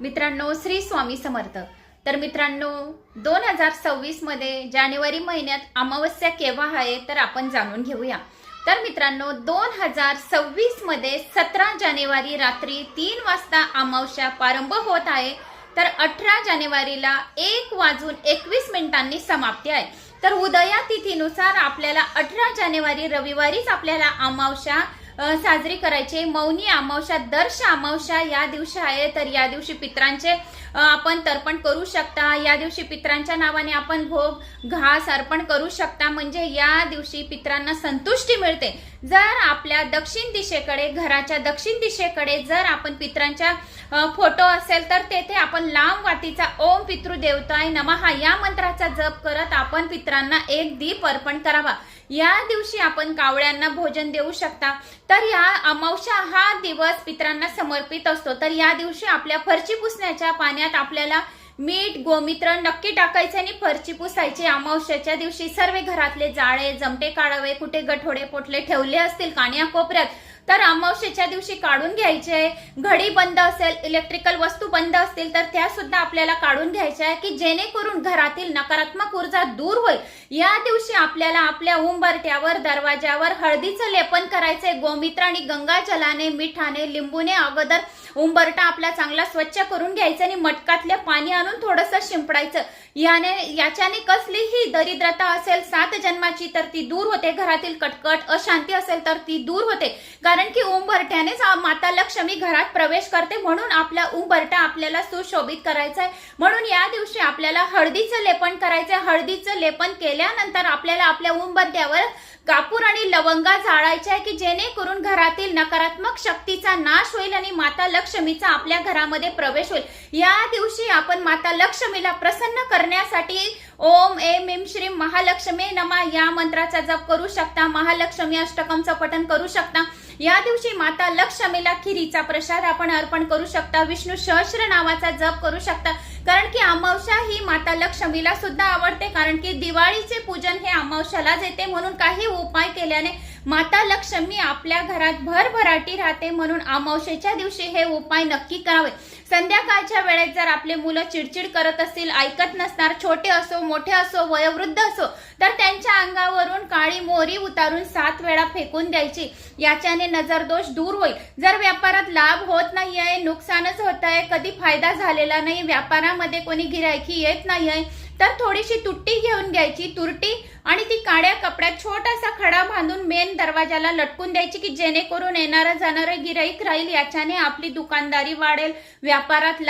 मित्रांनो श्री स्वामी समर्थ. तर मित्रांनो दोन हजार सव्वीसमध्ये जानेवारी महिन्यात अमावस्या केव्हा आहे तर आपण जाणून घेऊया. तर मित्रांनो दोन हजार सव्वीसमध्ये सतरा जानेवारी रात्री तीन वाजता अमावस्या प्रारंभ होत आहे. तर अठरा जानेवारीला एक वाजून एकवीस मिनिटांनी समाप्ती आहे. तर उदया तिथीनुसार आपल्याला अठरा जानेवारी रविवारीच आपल्याला अमावस्या साजरी करायची. मौनी अमावस्या दर्श अमावस्या या दिवशी आहे तर या दिवशी पित्रांचे आपण तर्पण करू शकता. या दिवशी पित्रांच्या नावाने आपण भोग घास अर्पण करू शकता. म्हणजे या दिवशी पित्रांना संतुष्टी मिळते. जर आपल्या दक्षिण दिशेकडे घराच्या दक्षिण दिशेकडे जर आपण पित्रांच्या फोटो असेल तर तेथे आपण लांब वातीचा ओम पितृदेवताय नमहा या मंत्राचा जप करत आपण पित्रांना एक दीप अर्पण करावा. या दिवशी आपण कावळ्यांना भोजन देऊ शकता. तर या अमावस्या हा दिवस पित्रांना समर्पित असतो. तर या दिवशी आपल्या फरची पुसण्याच्या पाण्यात आपल्याला मीठ गोमित्र नक्की टाकायचे आणि फरची पुसायची. अमावश्याच्या दिवशी सर्व घरातले जाळे जमटे काढावे कुठे गठोडे पोटले ठेवले असतील काण्या कोपऱ्यात तर अमावस्येच्या दिवशी काढून घ्यायचे. घडी बंद असेल इलेक्ट्रिकल वस्तू बंद असतील तर त्या सुद्धा आपल्याला काढून घ्यायच्या आहे की जेणेकरून घरातील नकारात्मक ऊर्जा दूर होईल. या दिवशी आपल्याला आपल्या उंबरट्यावर दरवाज्यावर हळदीचं लेपन करायचंय. गोमित्र आणि गंगाजलाने मिठाने लिंबूने अगोदर उंबरटा आपला चांगला स्वच्छ करून घ्यायचं आणि मटकातले पाणी आणून थोडंसं शिंपडायचं. याने याच्याने कसलीही दरिद्रता असेल सात जन्माची तर ती दूर होते. घरातील कटकट अशांती असेल तर ती दूर होते. कारण कारण की उंबरट्यानेच माता लक्ष्मी घरात प्रवेश करते म्हणून आपला उंबरटा आपल्याला सुशोभित करायचा आहे. म्हणून या दिवशी आपल्याला हळदीचं लेपन करायचं हळदीचं लेपन केल्यानंतर आपल्याला आपल्या उंबरट्यावर कापूर आणि लवंगा जाळायच्या आहे की जेणेकरून घरातील नकारात्मक शक्तीचा नाश होईल आणि माता लक्ष्मीचा आपल्या घरामध्ये प्रवेश होईल. या दिवशी आपण माता लक्ष्मीला प्रसन्न करण्यासाठी ओम एम एम श्री महालक्ष्मी नमा या मंत्राचा जप करू शकता. महालक्ष्मी अष्टकमचं पठन करू शकता. या दिवशी माता लक्ष्मीला खिरीचा प्रसाद आपण अर्पण करू शकता. विष्णू सहस्र नावाचा जप करू शकता. कारण की अमावस्या ही माता लक्ष्मीला सुद्धा आवडते. कारण की दिवाळीचे पूजन हे अमावस्यालाच येते. म्हणून काही उपाय केल्याने माता लक्ष्मी आपल्या घरात भरभराटी राहते. म्हणून अमावस्येच्या दिवशी हे उपाय नक्की करावे. संध्याकाळच्या वेळेत जर आपले मुलं चिडचिड करत असतील ऐकत नसणार छोटे असो मोठे असो वयोवृद्ध असो तर त्यांच्या अंगावरून काळी मोरी उतारून सात वेळा फेकून द्यायची. याच्याने नजरदोष दूर होईल. जर व्यापारात लाभ होत नाही आहे नुकसानच होत आहे कधी फायदा झालेला नाही व्यापारामध्ये कोणी गिरायकी येत नाही आहे तर थोडीशी तुट्टी घेऊन घ्यायची तुरटी आणि ती काड्या कपड्यात छोटासा खडा बांधून मेन दरवाजाला लटकून द्यायची की जेणेकरून येणारं जाणारं गिराईक राहील याच्याने आपली दुकानदारी वाढेल व्यापारात